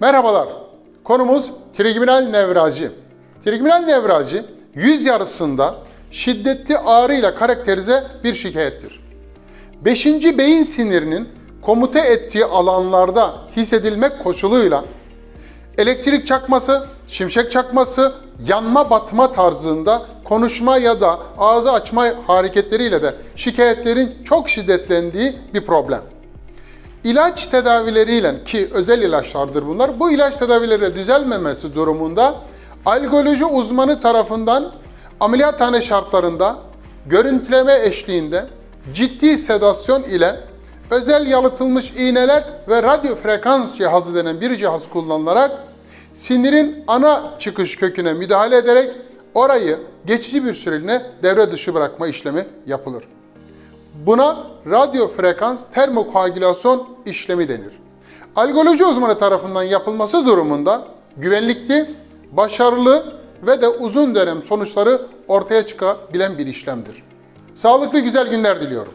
Merhabalar. Konumuz trigeminal nevraji. Trigeminal nevraji yüz yarısında şiddetli ağrıyla karakterize bir şikayettir. Beşinci beyin sinirinin komute ettiği alanlarda hissedilmek koşuluyla elektrik çakması, şimşek çakması, yanma batma tarzında konuşma ya da ağzı açma hareketleriyle de şikayetlerin çok şiddetlendiği bir problem. İlaç tedavileriyle ki özel ilaçlardır bunlar. Bu ilaç tedavileri düzelmemesi durumunda algoloji uzmanı tarafından ameliyathane şartlarında görüntüleme eşliğinde ciddi sedasyon ile özel yalıtılmış iğneler ve radyo frekans cihazı denen bir cihaz kullanılarak sinirin ana çıkış köküne müdahale ederek orayı geçici bir süreliğine devre dışı bırakma işlemi yapılır. Buna radyo frekans termokoagülasyon işlemi denir. Algoloji uzmanı tarafından yapılması durumunda güvenlikli, başarılı ve de uzun dönem sonuçları ortaya çıkabilen bir işlemdir. Sağlıklı güzel günler diliyorum.